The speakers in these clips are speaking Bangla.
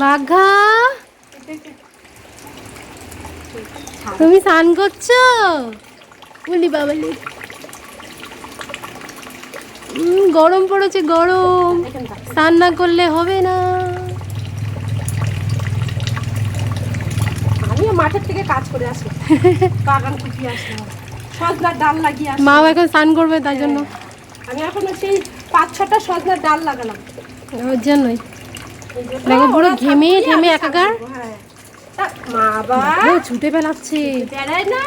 বাঘা। তুমি স্নান করছ? বলি বাবালি গরম পড়েছে গরম। স্নান না করলে হবে না। আমিও মাঠের থেকে কাজ করে আসি। বাগান কুপিয়ে আসলাম সজনার ডাল লাগিয়ে আসি। মা এখন স্নান করবে তার জন্য। আমি এখন সেই পাঁচ ছটা সজনার ডাল লাগালাম। ওর জন্যই। দেখো পুরো ঘেমে ঘেমে একাকার। হ্যাঁ। মা বাবা ছুটে না। না।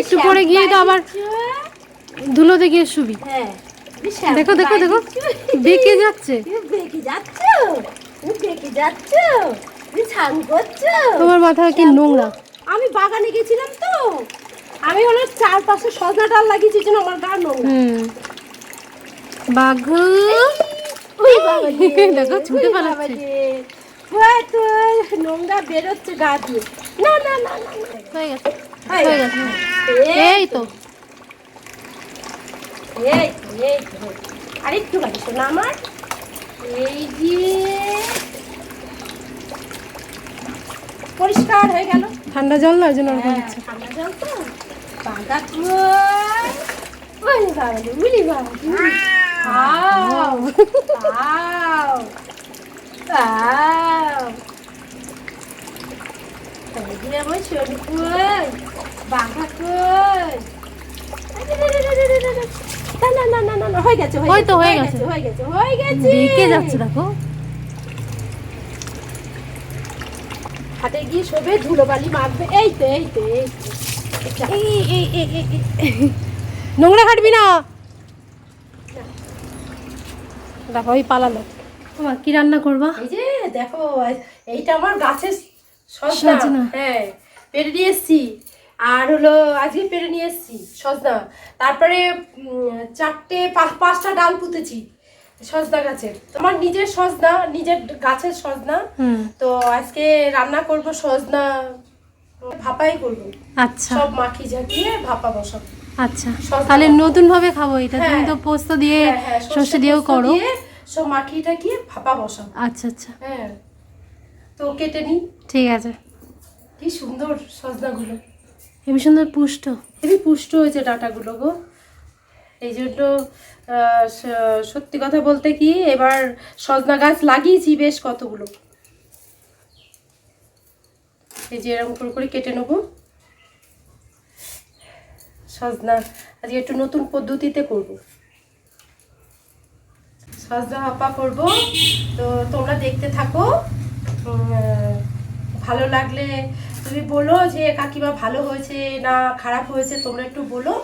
একটু পরে গিয়ে তো আবার ধুলোতে গিয়ে শুবি। হ্যাঁ দেখো দেখো দেখো। বেঁকে যাচ্ছে। বেঁকে যাচ্ছ? বেঁকে যাচ্ছ? তোমার মাথা কি নোংরা? আমি বাগানে গেছিলাম তো। আমি হলো চারপাশে সজনা ডাল লাগিয়েছি যেন আমার গা নোংরা। বাঘু। দেখো, ছুটে পালাচ্ছে। নোংরা বেরোচ্ছে গা দিয়ে। না না না। হয়ে গেছে হয়ে হয়ে গেছে। এই তো। এই আরেকটু শোনা আমার। এই যে। পরিষ্কার হয়ে গেল। ঠান্ডা জল না ওই জন্য ওরকম হ্যাঁ, হচ্ছে। ঠান্ডা জল তো। ওই বাবা উলি বাবা না না না না না না হয়ে গেছে। হয়ে গেছে। হয়ে গেছে হয়ে গেছে যাচ্ছে দেখো। হাটে গিয়ে শোবে ধুলোবালি মাখবে। এই তো এই তো এই এই, এই। নোংরা কাটবি না। দেখো ওই পালালো। তোমার কি রান্না করবা? এই যে দেখো এইটা আমার গাছের সজনা। হ্যাঁ পেরে নিয়ে এসছি। আর হলো আজকে পেরে নিয়ে এসছি সজনা। তারপরে চারটে পাঁচ পাঁচটা ডাল পুঁতেছি সজনা গাছের। তোমার নিজের সজনা নিজের গাছের সজনা। হুম। তো আজকে রান্না করব সজনা ভাপাই করব। আচ্ছা। সব মাখি ঝাঁকিয়ে ভাপা বসাবো। আচ্ছা তাহলে নতুন ভাবে খাব এটা। তুমি হ্যাঁ। তো পোস্ত দিয়ে হ্যাঁ, হ্যাঁ, সর্ষে দিয়েও করো। সব মাখিয়ে টাকিয়ে ভাপা বসাবো। আচ্ছা আচ্ছা। হ্যাঁ তো কেটে নিই। ঠিক আছে। কি সুন্দর সজনাগুলো। হেবি সুন্দর পুষ্ট। খুবই পুষ্ট হয়েছে ডাটাগুলো গো। এই জন্য সত্যি কথা বলতে কি এবার সজনা গাছ লাগিয়েছি বেশ কতগুলো। এই যে এরকম করে করে কেটে নেব। সজনা আজকে একটু নতুন পদ্ধতিতে করব। সজনা হাপা করব। তো তোমরা দেখতে থাকো। ভালো লাগলে তুমি বলো যে, কাকিমা ভালো হয়েছে না খারাপ হয়েছে, তোমরা একটু বলো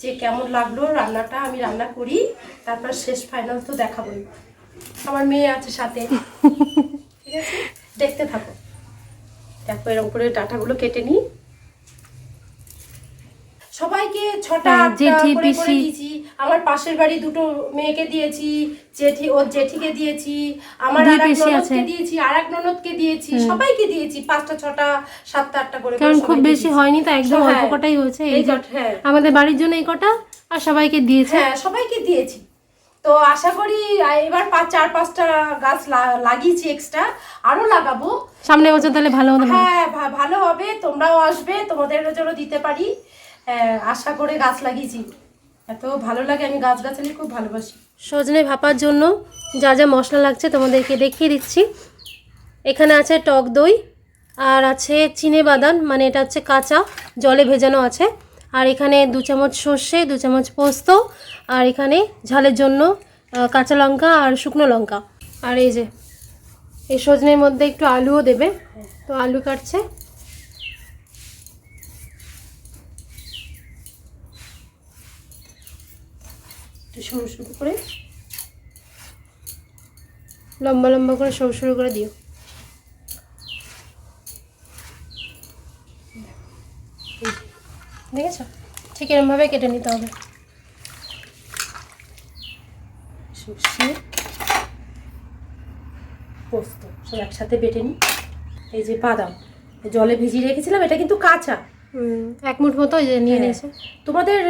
যে, কেমন লাগল রান্নাটা? আমি রান্না করি, তারপর শেষ ফাইনাল তো দেখাবোই আমার মেয়ে আছে সাথে। ঠিক আছে? দেখতে থাকো। দেখো এরকম করে ডাটাগুলো কেটে নিই। সবাইকে ছটা হ্যাঁ, জেঠি, করে করে পিসি। দিয়েছি। আমার পাশের বাড়ি দুটো মেয়েকে দিয়েছি জেঠি ওর জেঠিকে দিয়েছি আমার আর এক ননদকে দিয়েছি আর এক ননদকে দিয়েছি সবাইকে দিয়েছি পাঁচটা ছটা সাতটা আটটা করে করে কারণ খুব বেশি হয়নি তো একদম হ্যাঁ, অল্প কটাই হয়েছে এই হ্যাঁ। আমাদের বাড়ির জন্য এই কটা আর সবাইকে দিয়েছে। হ্যাঁ সবাইকে দিয়েছি। তো আশা করি এবার পাঁচ চার পাঁচটা গাছ লাগিয়েছি এক্সট্রা আরও লাগাবো। সামনে বছর তাহলে ভালো হবে। হ্যাঁ ভালো হবে তোমরাও আসবে তোমাদের জন্য দিতে পারি। আশা করে গাছ লাগিয়েছি। এত ভালো লাগে, আমি গাছ গাছালি খুব ভালোবাসি। সজনে ভাপার জন্য যা যা মশলা লাগছে তোমাদেরকে দেখিয়ে দিচ্ছি। এখানে আছে টক দই, আর আছে চিনে বাদাম মানে এটা হচ্ছে কাঁচা, জলে ভেজানো আছে। আর এখানে দু চামচ সর্ষে, দু চামচ পোস্ত, আর এখানে ঝালের জন্য কাঁচা লঙ্কা আর শুকনো লঙ্কা। আর এই যে, এই সজনের মধ্যে একটু আলুও দেবে। তো আলু কাটছে। একটু সরু সরু করে। লম্বা লম্বা করে সরু সরু করে দিও। দেখেছ? ঠিক এরমভাবে কেটে নিতে হবে। সর্ষে, পোস্ত সব একসাথে বেটে নিই। এই যে বাদাম, জলে ভিজিয়ে রেখেছিলাম, এটা কিন্তু কাঁচা। এক মুঠ মতো নিয়ে হ্যাঁ। নিয়েছে। তোমাদের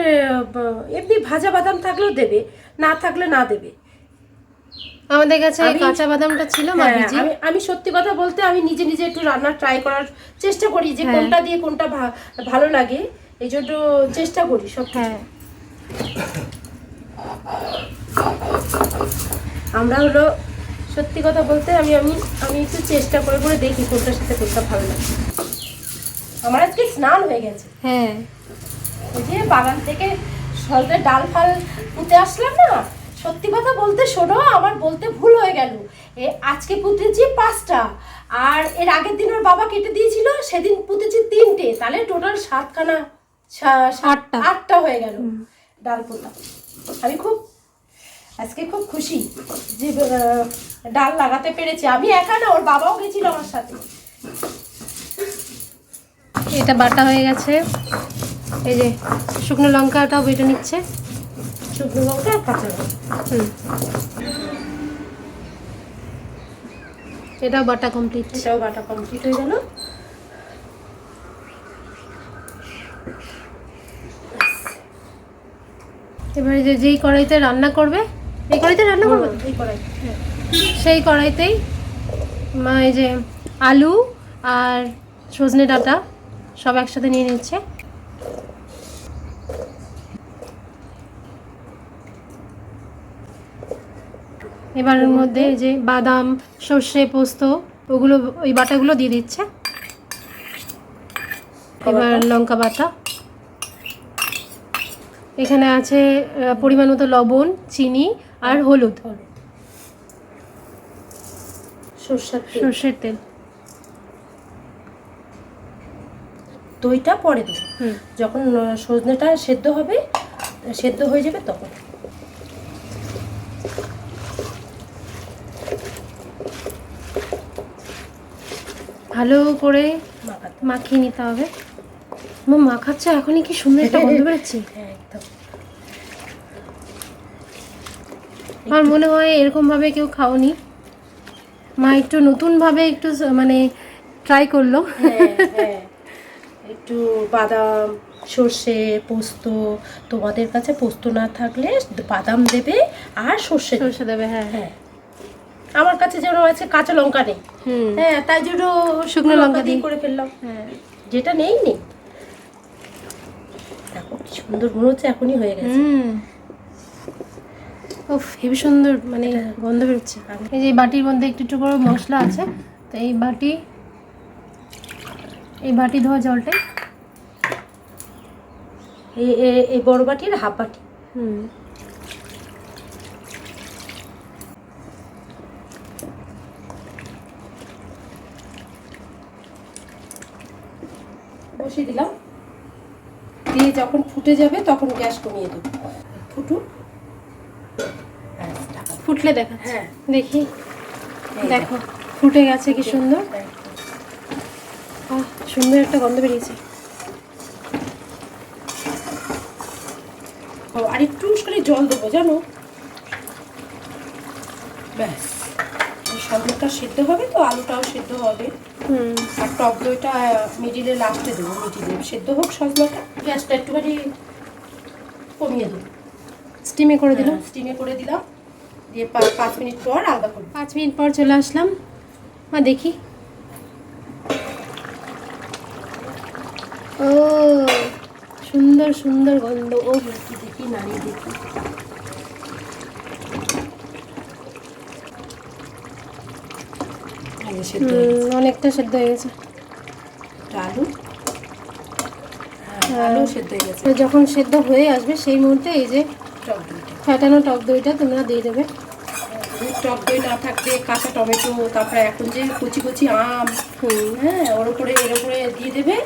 এমনি ভাজা বাদাম থাকলেও দেবে না থাকলে না দেবে। আমাদের কাছে কাঁচা বাদামটা ছিল হ্যাঁ, আমি আমি সত্যি কথা বলতে আমি নিজে নিজে একটু রান্না ট্রাই করার চেষ্টা করি যে হ্যাঁ। কোনটা দিয়ে কোনটা ভালো লাগে এই জন্য চেষ্টা করি সব হ্যাঁ। আমরা হলো সত্যি কথা বলতে আমি আমি আমি একটু চেষ্টা করে করে দেখি কোনটার সাথে কোনটা ভালো লাগে। আমার আজকে স্নান হয়ে গেছে। হ্যাঁ। ওই যে বাগান থেকে সলতে ডাল ফাল পুঁতে আসলাম না সত্যি কথা বলতে শোনো আমার বলতে ভুল হয়ে গেল। এ আজকে পুঁতেছি পাঁচটা আর এর আগের দিন ওর বাবা কেটে দিয়েছিল সেদিন পুঁতেছি তিনটে তাহলে টোটাল সাতখানা সা- সাত- আটটা। আটটা হয়ে গেল ডাল পোতা। আমি খুব আজকে খুব খুশি যে ডাল লাগাতে পেরেছি। আমি একা না ওর বাবাও গেছিল আমার সাথে। এটা বাটা হয়ে গেছে। এই যে শুকনো লঙ্কাটাও বেটে নিচ্ছে। শুকনো লঙ্কা কাঁচা হুম। এটাও বাটা কমপ্লিট এটাও বাটা কমপ্লিট হয়ে গেল। এবারে যে যেই কড়াইতে রান্না করবে এই কড়াইতে রান্না করবে? এই কড়াই সেই কড়াইতেই মা এই যে আলু আর সজনে ডাঁটা সব একসাথে নিয়ে নিচ্ছে। এবার মধ্যে এই যে বাদাম সর্ষে পোস্ত ওগুলো ওই বাটাগুলো দিয়ে দিচ্ছে। এবার লঙ্কা বাটা। এখানে আছে পরিমাণ মতো লবণ চিনি আর হলুদ। সর্ষের তেল সর্ষের তেল দইটা পরে দেবো। হুম। যখন সজনেটা সেদ্ধ হবে সেদ্ধ হয়ে যাবে তখন। ভালো করে মাখিয়ে নিতে হবে। মা মাখাচ্ছ এখনই কি সুন্দর একটা গন্ধ বেরোচ্ছে? হ্যাঁ একদম। আমার মনে হয় এরকম ভাবে কেউ খাওনি। মা একটু নতুন ভাবে একটু মানে ট্রাই করল। হ্যাঁ হ্যাঁ। একটু বাদাম সর্ষে পোস্ত তোমাদের কাছে পোস্ত না থাকলে বাদাম দেবে আর সর্ষে। সরষে দেবে হ্যাঁ। হ্যাঁ। আমার কাছে যেন আছে কাঁচা লঙ্কা নেই। হ্যাঁ তাই জন্য শুকনো লঙ্কা দিয়ে করে ফেললাম। হ্যাঁ। যেটা নেই নেই। দেখো কি সুন্দর মনে হচ্ছে এখনই হয়ে গেছে। উফ হেবি সুন্দর মানে গন্ধ বেরোচ্ছে। এই যে বাটির মধ্যে একটু একটু করে মশলা আছে তো এই বাটি এই বাটি ধোয়া জলটাই। এই এই- এই বড় বাটির হাফ বাটি। হুম। বসিয়ে দিলাম। দিয়ে যখন ফুটে যাবে তখন গ্যাস কমিয়ে দেবো। ফুটুক। দাও। ফুটলে দেখা হ্যাঁ। দেখি। দেখো ফুটে গেছে কি সুন্দর। আহ সুন্দর একটা গন্ধ বেরিয়েছে। ও, আর একটু করে জল দেবো জানো? ব্যাস সবটা সেদ্ধ হবে তো আলুটাও সেদ্ধ হবে। হুম। আর টক দইটা মিডিলে লাস্টে দেবো মিডিলে সেদ্ধ হোক সজনাটা গ্যাসটা একটুখানি কমিয়ে দেবো। স্টিমে করে দিলাম। স্টিমে করে দিলাম। দিয়ে পাঁচ মিনিট পর আলাদা করব। পাঁচ মিনিট পর চলে আসলাম। মা দেখি ও সুন্দর সুন্দর গন্ধ। ও দেখি দেখি নাড়িয়ে দেখি। হয়ে অনেকটা সেদ্ধ হয়ে গেছে। আলু। হ্যাঁ, আলু সেদ্ধ হয়ে গেছে। যখন সেদ্ধ হয়ে আসবে সেই মুহূর্তে এই যে টক দইটা ফ্যাটানো টক দইটা তোমরা দিয়ে দেবে। টক দই না থাকলে কাঁচা টমেটো তারপরে এখন যে কচি কচি আম হ্যাঁ ওর উপরে এর উপরে দিয়ে দেবে।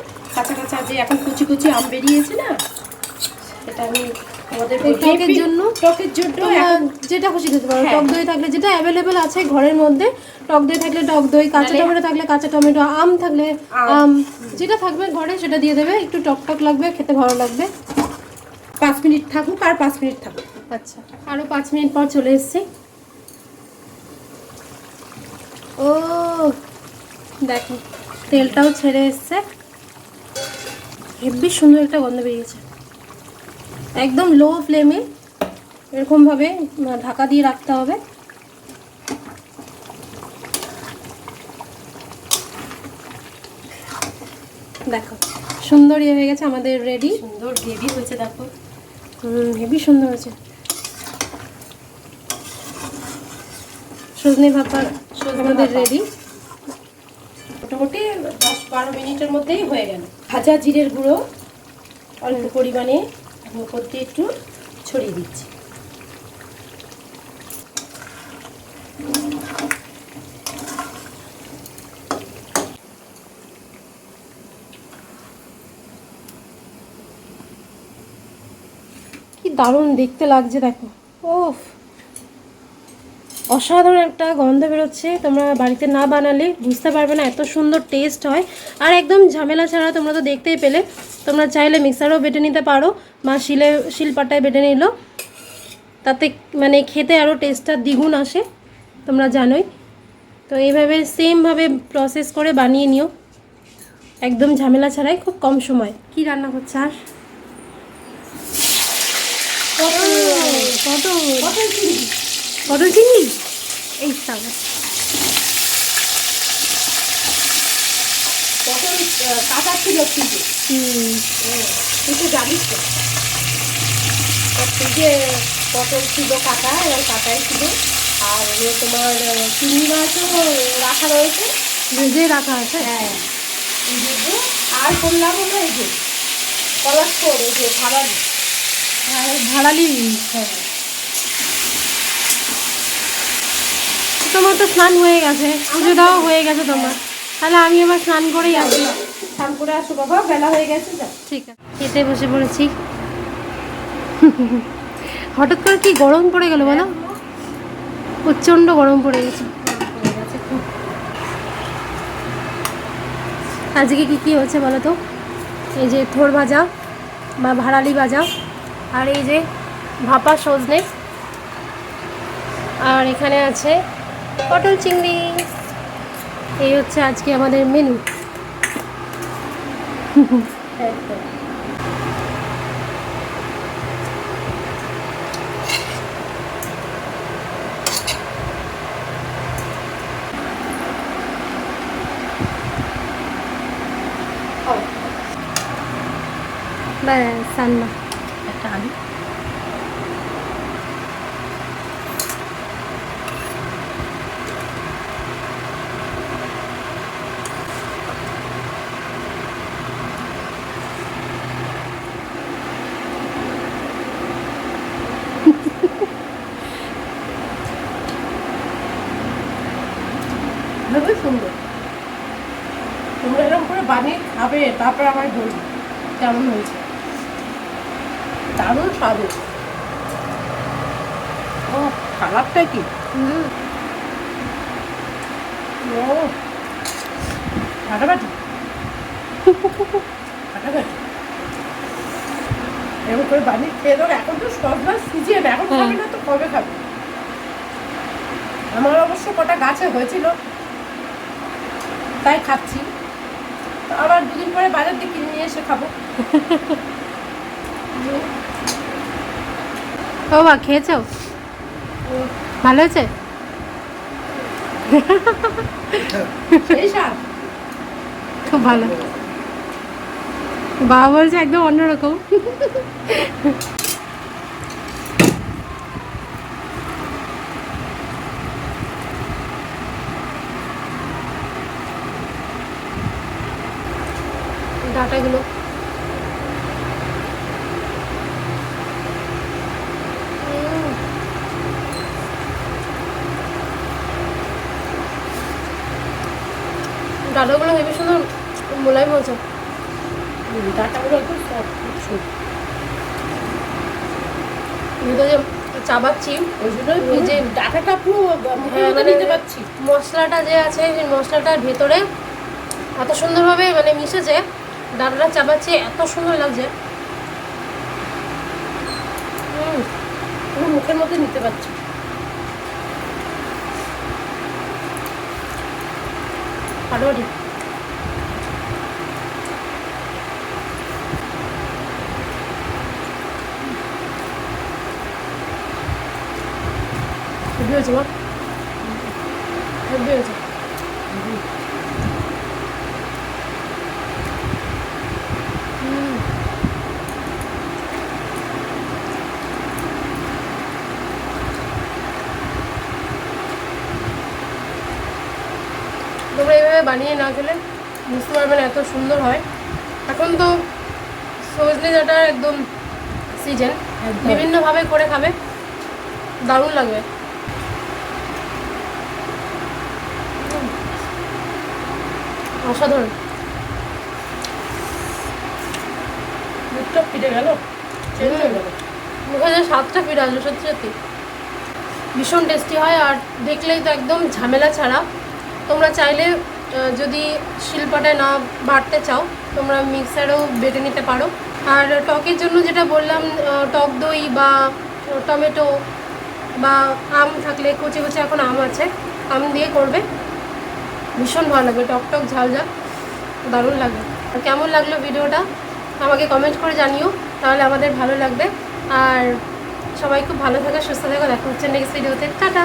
কাঁচা কাঁচা যে এখন কচি কচি আম বেরিয়েছে না সেটা আমি আমাদের টকের জন্য? টকের জন্য যেটা খুশি খেতে পারো। টক দই থাকলে যেটা অ্যাভেলেবেল আছে ঘরের মধ্যে টক দই থাকলে টক দই কাঁচা টমেটো থাকলে কাঁচা টমেটো আম থাকলে আম। আম যেটা থাকবে ঘরে সেটা দিয়ে দেবে একটু টক টক লাগবে খেতে ভালো লাগবে পাঁচ মিনিট থাকুক আর পাঁচ মিনিট থাকুক আচ্ছা আরও পাঁচ মিনিট পর চলে এসেছি ও দেখো তেলটাও ছেড়ে এসছে হেভি সুন্দর একটা গন্ধ বেরিয়েছে। একদম লো ফ্লেমে এরকমভাবে ঢাকা দিয়ে রাখতে হবে। দেখো সুন্দর ইয়ে হয়ে গেছে আমাদের রেডি সুন্দর গ্রেভি হয়েছে দেখো। হুম হেভি সুন্দর হয়েছে। সজনে ভাপা আমাদের রেডি মোটামুটি দশ বারো মিনিটের মধ্যেই হয়ে গেল। ভাজা জিরের গুঁড়ো অল্প পরিমাণে উপর দিয়ে একটু ছড়িয়ে দিচ্ছি। কি দারুণ দেখতে লাগছে দেখো। ওফ অসাধারণ একটা গন্ধ বেরোচ্ছে। তোমরা বাড়িতে না বানালে বুঝতে পারবে না এত সুন্দর টেস্ট হয়। আর একদম ঝামেলা ছাড়া তোমরা তো দেখতেই পেলে। তোমরা চাইলে মিক্সারও বেটে নিতে পারো মা শিলে শিলপাটায় বেটে নিল। তাতে মানে খেতে আরও টেস্টটা দ্বিগুণ আসে তোমরা জানোই। তো এইভাবে সেমভাবে প্রসেস করে বানিয়ে নিও। একদম ঝামেলা ছাড়াই খুব কম সময়। কি রান্না করছে আর? কত পটল। পটল চিনি এই সাবা। পটল কাটা ছিল ফ্রিজে। হুম। তুই তো জানিস তো। ফ্রিজে পটল ছিল কাটা এবং কাটাই ছিল। আর তোমার চিংড়ি মাছও রাখা রয়েছে। ভেজে রাখা আছে? হ্যাঁ। যে যে, আর করলাম হলো এই যে। কলার স্টোর যে ভাড়া আর ভাড়ালি হ্যাঁ। তোমার তো স্নান হয়ে গেছে পুজোটাও হয়ে গেছে তোমার। তাহলে আমি এবার স্নান করেই আসি। স্নান করে আসো বাবা, বেলা হয়ে গেছে ঠিক আছে। খেতে বসে পড়েছি। হঠাৎ করে কি গরম পড়ে গেল বলো? প্রচণ্ড গরম পড়ে গেছে। আজকে কি কি হচ্ছে বলো তো? এই যে থোর ভাজা বা ভাড়ালি ভাজা, আর এই যে ভাপা সজনে। আর এখানে আছে পটল চিংড়ি। এই হচ্ছে আজকে আমাদের মেনু ব্যাস রান্না একটা আলু খুবই সুন্দর তোমরা এরকম করে খাবে তারপরে আমার বলবে কেমন হয়েছে? দারুণ স্বাদ। হয়েছে। ও খারাপটা কি? ও ফাটাফাটি ফাটাফাটি এরকম করে বানিয়ে খেয়ে দাও এখন তো সব মাস সিজিয়ে এখন হ্যাঁ। খাবে না তো কবে খাবে? আমার অবশ্য কটা গাছে হয়েছিল। তাই খাচ্ছি। আবার দুদিন পরে বাজার থেকে কিনে নিয়ে এসে খাব। ও বা খেয়েছো? ভালো হয়েছে? খুব ভালো। বাবা বলছে একদম অন্যরকম ডাটাগুলো উম। ডাটাগুলো হেবি সুন্দর মোলায়েম হয়েছে ডাটাগুলো একদম ভিতরে চাবাচ্ছি ওই জন্য যে ডাটাটা পুরো হ্যাঁ, মানে- নিতে পারছি। মশলাটা যে আছে সেই মশলাটার ভেতরে এত সুন্দরভাবে মানে মিশেছে ডালটা চাবাচ্ছে এত সুন্দর লাগছে। মুখের মধ্যে নিতে পারছি। ফাটাফাটি হেভি হয়েছে মা হেভি হয়েছে বানিয়ে না খেলে বুঝতে পারবেন এত সুন্দর হয়। এখন তো সজনে ডাঁটার একদম সিজন। বিভিন্নভাবে করে খাবে। দারুণ লাগবে। অসাধারণ। দুধটা ফিরে গেল? মুখে যে স্বাদটা ফিরে আসবে সত্যি সত্যি। ভীষণ টেস্টি হয় আর দেখলেই তো একদম ঝামেলা ছাড়া। তোমরা চাইলে যদি শিল্পটা না বাড়তে চাও, তোমরা মিক্সারেও বেটে নিতে পারো। আর টকের জন্য যেটা বললাম টক দই বা টমেটো বা আম থাকলে, কচি কচি এখন আম আছে, আম দিয়ে করবে। ভীষণ ভালো লাগবে, টক টক ঝাল ঝাল, দারুণ লাগবে। আর কেমন লাগল ভিডিওটা, আমাকে কমেন্ট করে জানিও, তাহলে আমাদের ভালো লাগবে। আর সবাই খুব ভালো থাকো, সুস্থ থাকো, দেখা হচ্ছে নেক্সট ভিডিওতে টাটা!